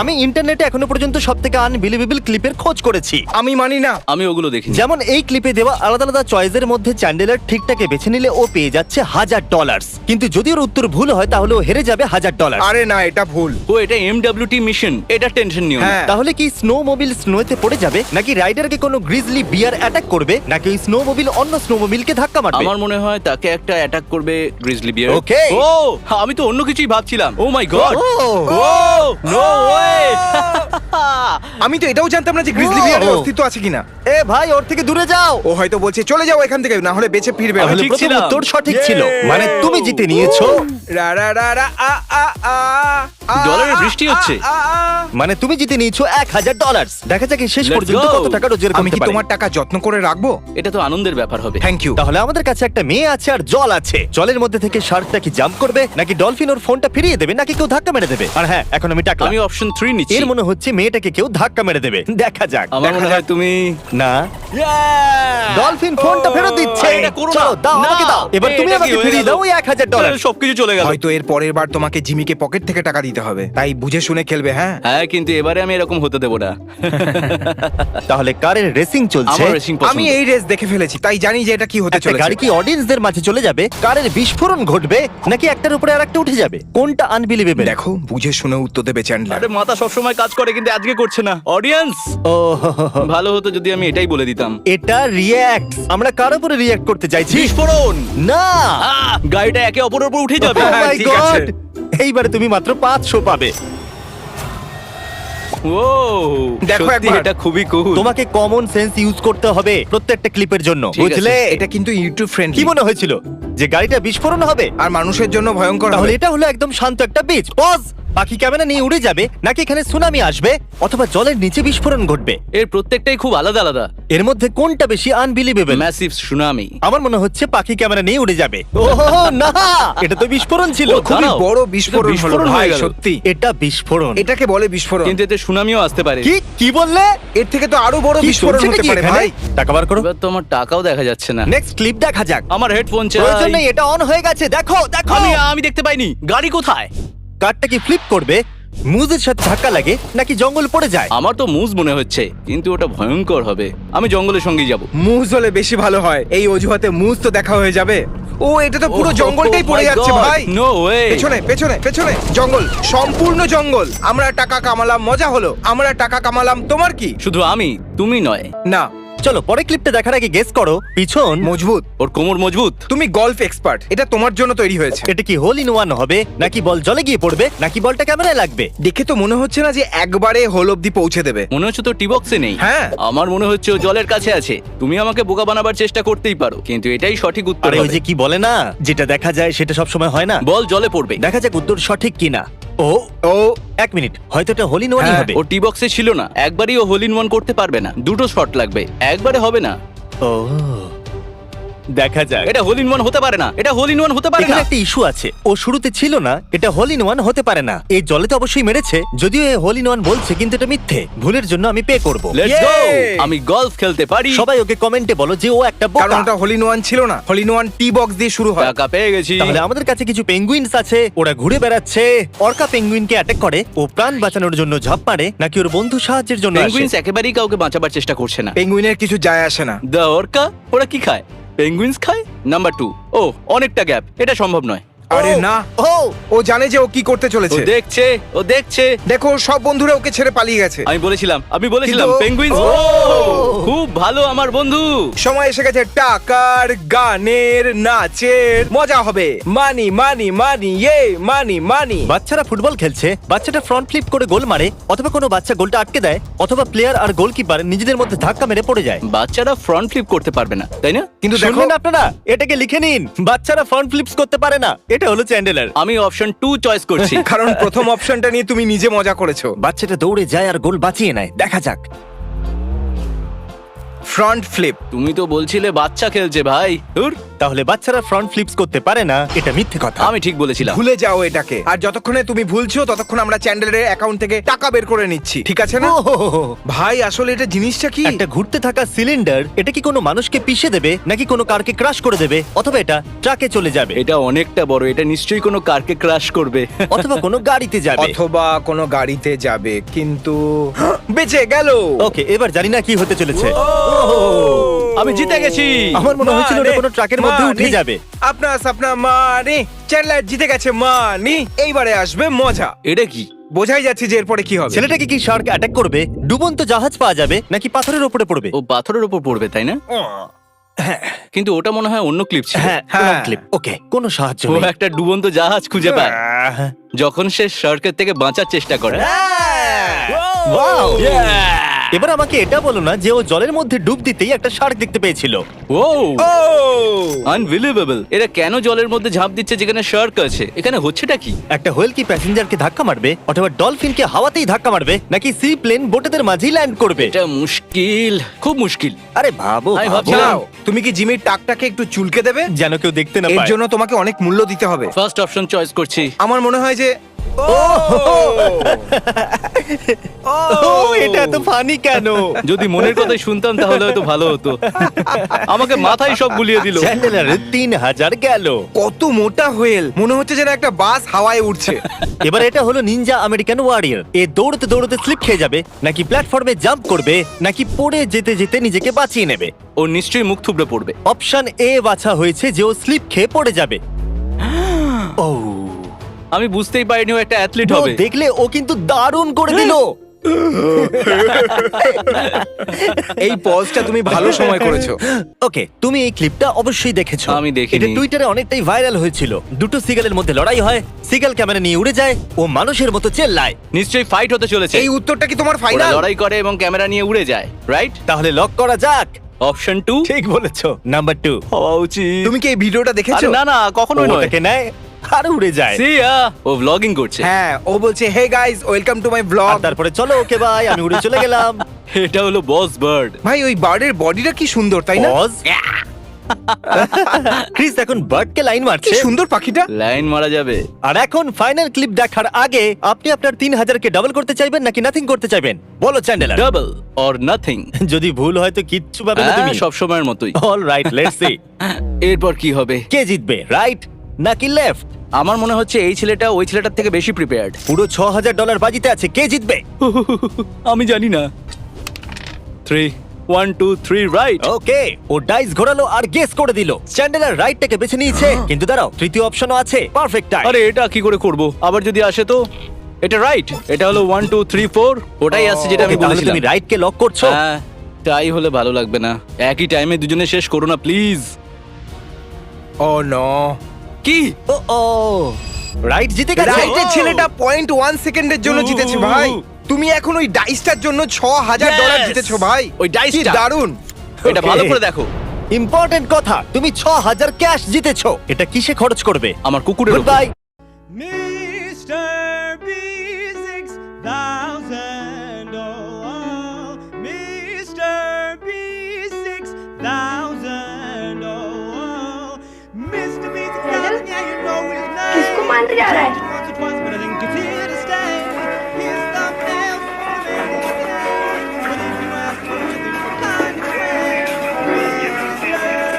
আমি ইন্টারনেটে এখনও পর্যন্ত সব থেকে আনবিলিভেবল ক্লিপের খোঁজ করেছি। আমি মানি না। আমি ওগুলো দেখিনি। যেমন এই ক্লিপে দেওয়া আলাদা আলাদা চয়েসের মধ্যে চ্যান্ডেলার ঠিকঠাকে বেছে নিলে ও পেয়ে যাচ্ছে হাজার ডলার কিন্তু যদি ওর উত্তর ভুল হয় তাহলে ও হেরে যাবে হাজার ডলার আরে না এটা ভুল। ও এটা এমডব্লিউটি মিশন এটা টেনশন নিও না। হ্যাঁ। তাহলে কি স্নো মোবিল স্নোতে পড়ে যাবে? নাকি রাইডারকে কোনো গ্রিজলি বিয়ার অ্যাটাক করবে? নাকি ওই স্নো মোবিল অন্য স্নো মোবিলকে ধাক্কা মারবে? আমার মনে হয় তাকে একটা অ্যাটাক করবে গ্রিজলি বিয়ার Okay. ও আমি তো অন্য কিছুই ভাবছিলাম। Oh my god oh oh no way আমি তো এটাও জানতাম না যে গ্রিজলি। বিয়ারের অস্তিত্ব আছে কিনা এ ভাই ওর থেকে দূরে যাও ও হয়তো বলছে চলে যাও এখান থেকে না হলে বেঁচে ফিরবে না। তাহলে ঠিক প্রথম ছিলাম। উত্তর সঠিক ছিল Yay! মানে তুমি জিতে নিয়েছো রা রা রা রা আ আ আ আ, ডলারের আ, বৃষ্টি আ, হচ্ছে। আ, আ। মানে তুমি জিতে নিয়েছো এক হাজার ডলার দেখা যাক এই শেষ Let's পর্যন্ত go! কত টাকা রোজগার আমি করতে কি তোমার টাকা যত্ন করে রাখব এটা তো আনন্দের ব্যাপার হবে থ্যাংক ইউ তাহলে আমাদের কাছে একটা মেয়ে আছে আর জল আছে জলের মধ্যে থেকে শার্কটা কি জাম্প করবে নাকি ডলফিন ওর ফোনটা ফিরিয়ে দেবে নাকি কেউ ধাক্কা মেরে দেবে আর হ্যাঁ এখন আমি টাকা আমি অপশন 3 নিচ্ছি। এর মনে হচ্ছে মেয়েটাকে কেউ ধাক্কা মেরে দেবে। দেখা যাক আমার দেখা মনে হয় যাক। তুমি না। ডলফিন ফোনটা ফেরত দিচ্ছে। এটা করো না। চলো দাও না। আমাকে দাও। এবার তুমি এটা কি আমাকে হয়ে ফিরিয়ে গেল? দাও ওই এক হাজার ডলার সবকিছু চলে গেল। হয়তো এর পরের বার তোমাকে জিমিকে পকেট থেকে টাকা দিতে হবে। তাই বুঝে শুনে খেলবে হ্যাঁ? হ্যাঁ কিন্তু এবারে আমি এরকম হতে দেবো না। তাহলে কারের রেসিং চলছে। আমার রেসিং আমি এই রেস দেখে ফেলেছি। তাই জানি যে এটা কি হতে একটা চলেছে। গাড়ি কি অডিয়েন্সদের মাঝে চলে যাবে? কারের বিস্ফোরণ ঘটবে নাকি একটার উপরে আরেকটা উঠে যাবে? কোনটা আনবিলিভেবল দেখো বুঝে শুনে উত্তর দেবে চ্যান্ডলার আরে মাথা সব সময় কাজ করে কিন্তু আজকে করছে না। অডিয়েন্স ও ভালো হতো যদি আমি এটাই বলে দিতাম। এটা রিয়্যাক্ট আমরা কার উপরে রিয়্যাক্ট করতে চাইছি? বিস্ফোরণ। না। আহ, গাড়িটা একে অপরের উপর উঠে যাবে। Oh my ঠিক God! আছে। এইবারে তুমি মাত্র পাঁচশো পাবে। ও দেখো একবার। এটা খুবই কুল তোমাকে কমন সেন্স ইউজ করতে হবে প্রত্যেকটা ক্লিপের জন্য ঠিক আছে, বুঝলে? এটা কিন্তু ইউটিউব কি ফ্রেন্ডলি মনে হয়েছিল যে গাড়িটা বিস্ফোরণ হবে? আর মানুষের জন্য ভয়ঙ্কর তাহলে হবে। এটা হলো একদম শান্ত একটা বিচ পজ পাখি ক্যামেরা নিয়ে উড়ে যাবে নাকি এখানে সুনামি আসবে অথবা জলের নিচে বিস্ফোরণ ঘটবে? এর প্রত্যেকটাই খুব আলাদা আলাদা। এর মধ্যে কোনটা বেশি আনবিলিভেবল ম্যাসিভ সুনামি আমার মনে হচ্ছে পাখি ক্যামেরা নিয়ে উড়ে যাবে। ও না! এটা তো বিস্ফোরণ ছিল। ও, খুবই দাঁড়াও। বড় বিস্ফোরণ হলো বিস্ফোরণ ভাই। হয়ে গেল। সত্যি এটা বিস্ফোরণ। এটাকে বলে বিস্ফোরণ। কিন্তু এতে সুনামিও আসতে পারে। কি? কি বললে? এর থেকে তো আরও বড় কি বিস্ফোরণ চলছে হতে নাকি পারে এখানে? ভাই? টাকা বার করো। এবার তো আমার টাকাও দেখা যাচ্ছে না। নেক্সট ক্লিপ দেখা যাক। আমার হেডফোন প্রয়োজন চাই নেই এটা অন হয়ে গেছে। দেখো দেখো! আমি আমি দেখতে পাইনি। গাড়ি কোথায়? কারটা কি ফ্লিপ করবে? মুজের সাথে ধাক্কা লাগে নাকি জঙ্গল পড়ে যায়? আমার তো মুজ মনে হচ্ছে কিন্তু ওটা ভয়ঙ্কর হবে। আমি জঙ্গলের সঙ্গে যাব। মুজ হলে বেশি ভালো হয়। এই অজুহাতে মুজ তো দেখা হয়ে যাবে। ও এটা তো পুরো জঙ্গলটাই পড়ে যাচ্ছে ভাই। নো ওয়ে পেছনে পেছনে পেছনে। জঙ্গল সম্পূর্ণ জঙ্গল। আমরা টাকা কামালাম মজা হলো। আমরা টাকা কামালাম তোমার কি? শুধু আমি তুমি নয়। না চলো পরে ক্লিপটা দেখার আগে গেস করো পিছন। মজবুত। ওর কোমর মজবুত? তুমি গলফ এক্সপার্ট এটা তোমার জন্য তৈরি হয়েছে। এটা কি হোল ইন ওয়ান হবে? নাকি বল জলে গিয়ে পড়বে? নাকি বলটা ক্যামেরায় লাগবে? দেখে তো মনে হচ্ছে না যে একবারে হোল অব্দি পৌঁছে দেবে। মনে হচ্ছে তো টিবক্সে নেই। হ্যাঁ। আমার মনে হচ্ছে ও জলের কাছে আছে। তুমি আমাকে বোকা বানাবার চেষ্টা করতেই পারো। কিন্তু এটাই সঠিক উত্তর আরে ওই হবে। যে কি বলে না? যেটা দেখা যায় সেটা সব সময় হয় না। বল জলে পড়বে। দেখা যাক উত্তর সঠিক কিনা। ও ও এক মিনিট হয়তো এটা হোল ইন ওয়ানই হ্যাঁ, হবে। ও টি বক্সে ছিল না একবারই ও হোল ইন ওয়ান করতে পারবে না দুটো শট লাগবে একবারে হবে না। ও। দেখা যাক। এটা হোল ইন ওয়ান হতে পারে না। এটা হোল ইন ওয়ান হতে পারে এখানে না। একটা ইস্যু আছে। ও শুরুতে ছিল না এটা হোল ইন ওয়ান হতে পারে না। এই জলে তো অবশ্যই মেরেছে যদিও এ হোল ইন ওয়ান বলছে কিন্তু এটা মিথ্যে। ভুলের জন্য আমি পে করব। Let's go Yay! আমি গলফ খেলতে পারি। সবাই ওকে কমেন্টে বলো যে ও একটা কারণ বোকা ওটা হোলিন ওয়ান ছিল না। হোলিন ওয়ান টি বক্স দিয়ে শুরু হয়। টাকা পেয়ে গেছি। তাহলে আমাদের কাছে কিছু পেঙ্গুইনস আছে। ওরা ঘুরে বেড়াচ্ছে। অর্কা পেঙ্গুইনকে অ্যাটাক করে। ও প্রাণ বাঁচানোর জন্য ঝাঁপ মারে নাকি ওর বন্ধু সাহায্যের জন্য আসে? পেঙ্গুইনস একেবারেই কাউকে বাঁচাবার চেষ্টা করছে না। পেঙ্গুইনের কিছু যায় আসে না। দ্য অর্কা ওরা কি খায়? পেঙ্গুইনস খায়? নাম্বার টু ও অনেকটা গ্যাপ এটা সম্ভব নয়। আরে না। ও ও জানে যে ও কি করতে ও চলেছে দেখছে ও দেখছে। দেখো সব বন্ধুরা ওকে ছেড়ে পালিয়ে গেছে। আমি বলেছিলাম আমি বলেছিলাম কিন্তু- পেঙ্গুইনস ও! খুব ভালো আমার বন্ধু। সময় এসে গেছে টাকার গানের নাচের। মজা হবে। মানি মানি মানি ইয়ে মানি মানি। বাচ্চারা ফুটবল খেলছে বাচ্চাটা ফ্রন্ট ফ্লিপ করে গোল মারে অথবা কোনো বাচ্চা গোলটা আটকে দেয় অথবা প্লেয়ার আর গোলকিপার নিজেদের মধ্যে ধাক্কা মেরে পড়ে যায়। বাচ্চারা ফ্রন্ট ফ্লিপ করতে পারবে না তাই না? কিন্তু দেখো শুনলেন আপনারা? এটাকে লিখে নিন বাচ্চারা ফ্রন্ট ফ্লিপস করতে পারে না। এটা হলো চ্যান্ডেলার। আমি অপশন টু চয়েস করছি। কারণ প্রথম অপশনটা নিয়ে তুমি নিজে মজা করেছ। বাচ্চাটা দৌড়ে যায় আর গোল বাঁচিয়ে নেয়। দেখা যাক। Front flip. তুমি তো বলছিলে বাচ্চা খেলছে ভাই। ধুর। তাহলে বাচ্চারা ফ্রন্ট ফ্লিপস করতে পারে না এটা মিথ্যে কথা। আমি ঠিক বলেছিলাম। ভুলে যাও এটাকে। আর যতক্ষণে তুমি ভুলছো ততক্ষণ আমরা চ্যান্ডেলের অ্যাকাউন্ট থেকে টাকা বের করে নিচ্ছি। ঠিক আছে না। ভাই আসলে এটা জিনিসটা কি? একটা ঘুরতে থাকা সিলিন্ডার এটা কি কোনো মানুষকে পিষে দেবে নাকি কোনো কারকে ক্রাশ করে দেবে? অথবা এটা ট্রাকে চলে যাবে। এটা অনেকটা বড় এটা নিশ্চয়ই কোনো কারকে ক্রাশ করবে। অথবা কোনো গাড়িতে যাবে। অথবা কোনো গাড়িতে যাবে কিন্তু বেঁচে গেল। ওকে এবার জানি না কি হতে চলেছে। আমি জিতে গেছি। আমার মনে হয়েছিল ওটা মানে, কোনো ট্রাকের মধ্যে উঠে যাবে। আপনার আপনার মানে চ্যান্ডলার জিতে গেছে মানি। এইবারে আসবে মজা। এটা কি? বোঝাই যাচ্ছে যে এরপরে কি হবে। ছেলেটাকে কি শার্ক অ্যাটাক করবে? ডুবন্ত জাহাজ পাওয়া যাবে নাকি পাথরের উপরে পড়বে? ও পাথরের উপর পড়বে তাই না? কিন্তু ওটা মনে হয় অন্য ক্লিপ ছিল। হ্যাঁ হ্যাঁ। ক্লিপ ওকে কোনো সাহায্য ও নেই। একটা ডুবন্ত জাহাজ খুঁজে পায়। আহ, যখন সে শার্কের থেকে বাঁচার চেষ্টা করে। Wow! এবার আমাকে এটা বলো না যে ও জলের মধ্যে ডুব দিতেই একটা শার্ক দেখতে পেয়েছিল। ও ও আনবিলিভেবল এরা কেন জলের মধ্যে ঝাঁপ দিচ্ছে যেখানে শার্ক আছে? এখানে হচ্ছেটা কি? একটা হোয়েল কি প্যাসেঞ্জারকে ধাক্কা মারবে অথবা ডলফিনকে হাওয়াতেই ধাক্কা মারবে নাকি সি প্লেন বোটেদের মাঝেই ল্যান্ড করবে? এটা মুশকিল খুব মুশকিল। আরে ভাবো আমি ভাবো। ভাবছিলাম- তুমি কি জিমির টাকটাকে একটু চুলকে দেবে? যেন কেউ দেখতে না এর পায়। জন্য তোমাকে অনেক মূল্য দিতে হবে। ফার্স্ট অপশন চয়েস করছি। আমার মনে হয় যে ও! এটা এত ফানি কেন? যদি মনের কথাই শুনতাম তাহলে হয়তো ভালো হতো। আমাকে মাথায় সব গুলিয়ে দিল। তিন হাজার গেল। কত মোটা হোয়েল। মনে হচ্ছে যেন একটা বাস হাওয়ায় উঠছে এবার এটা হলো নিনজা আমেরিকান ওয়ারিয়র এ দৌড়তে দৌড়তে স্লিপ খেয়ে যাবে নাকি প্ল্যাটফর্মে জাম্প করবে নাকি পড়ে যেতে যেতে নিজেকে বাঁচিয়ে নেবে? ও নিশ্চয়ই মুখ থুবড়ে পড়বে। অপশন এ বাছা হয়েছে যে ও স্লিপ খেয়ে পড়ে যাবে। ও আমি বুঝতেই পারিনি ও একটা অ্যাথলিট হবে। দেখলে ও কিন্তু দারুণ করে দিল। এই পজটা তুমি ভালো সময় করেছ। ওকে তুমি এই ক্লিপটা অবশ্যই দেখেছ। আমি দেখিনি। এটা টুইটারে অনেকটাই ভাইরাল হয়েছিল। দুটো সিগালের মধ্যে লড়াই হয় সিগাল ক্যামেরা নিয়ে উড়ে যায় ও মানুষের মতো চেল্লায়। নিশ্চয়ই ফাইট হতে চলেছে। এই উত্তরটা কি তোমার ওরা ফাইনাল লড়াই করে এবং ক্যামেরা নিয়ে উড়ে যায় রাইট তাহলে লক করা যাক। অপশন টু ঠিক বলেছ। নাম্বার টু হওয়া উচিত। তুমি কি এই ভিডিওটা দেখেছ? আরে না না কখনোই নয়। ওটাকে নেয়। আর উড়ে যায়। Ya! ও ব্লগিং করছে। হ্যাঁ ও বলছে hey guys welcome to my R blog তারপরে চলো ওকে বাই আমি উড়ে চলে গেলাম। এটা হলো বস বার্ড ভাই ওই বার্ডের বডিটা কি সুন্দর তাই না? Pause. ক্রিস এখন বার্ডকে লাইন কি মারছে সুন্দর পাখিটা। লাইন মারা যাবে। আর এখন ফাইনাল ক্লিপ দেখার আগে আপনি আপনার তিন হাজারকে ডাবল করতে চাইবেন নাকি নাথিং করতে চাইবেন? বলো চ্যান্ডেলার ডাবল অর নাথিং যদি ভুল হয় তো কিচ্ছু পাবে না তুমি। সব সময়ের মতোই। অল রাইট লেটস সি এরপর কি হবে? কে জিতবে রাইট নাকি লেফট আমার মনে হচ্ছে এই ছেলেটা ওই ছেলেটার থেকে বেশি প্রিপেয়ার্ড পুরো ছ হাজার ডলার বাজিতে আছে কে জিতবে? আমি জানি না। Three one two three right okay ও ডাইস ঘোরালো আর গেস করে দিল। চ্যান্ডেলার রাইটটাকে বেছে নিয়েছে কিন্তু দাঁড়াও তৃতীয় অপশনও আছে পারফেক্ট টাইম আরে এটা কি করে করব? আবার যদি আসে তো? এটা রাইট এটা হলো ওয়ান টু থ্রি ফোর ওটাই আসছে যেটা আমি বলেছিলাম। তুমি রাইটকে লক করছ? হ্যাঁ তাই হলে ভালো লাগবে না। একই টাইমে দুজনে শেষ করো না প্লিজ ও নো কি? ও ও রাইট জিতে গেছে? রাইটের ছেলেটা পয়েন্ট ওয়ান সেকেন্ডের জন্য জিতেছে ভাই। তুমি এখন ওই ডাইসটার জন্য ছ হাজার Yes! ডলার জিতেছো ভাই। ওই ডাইসটা। কি দারুণ। এটা ভালো করে দেখো। ইম্পর্টেন্ট কথা তুমি ছ হাজার ক্যাশ জিতেছো। এটা কিসে খরচ করবে? আমার কুকুরের গুড উপর। By Andriaré.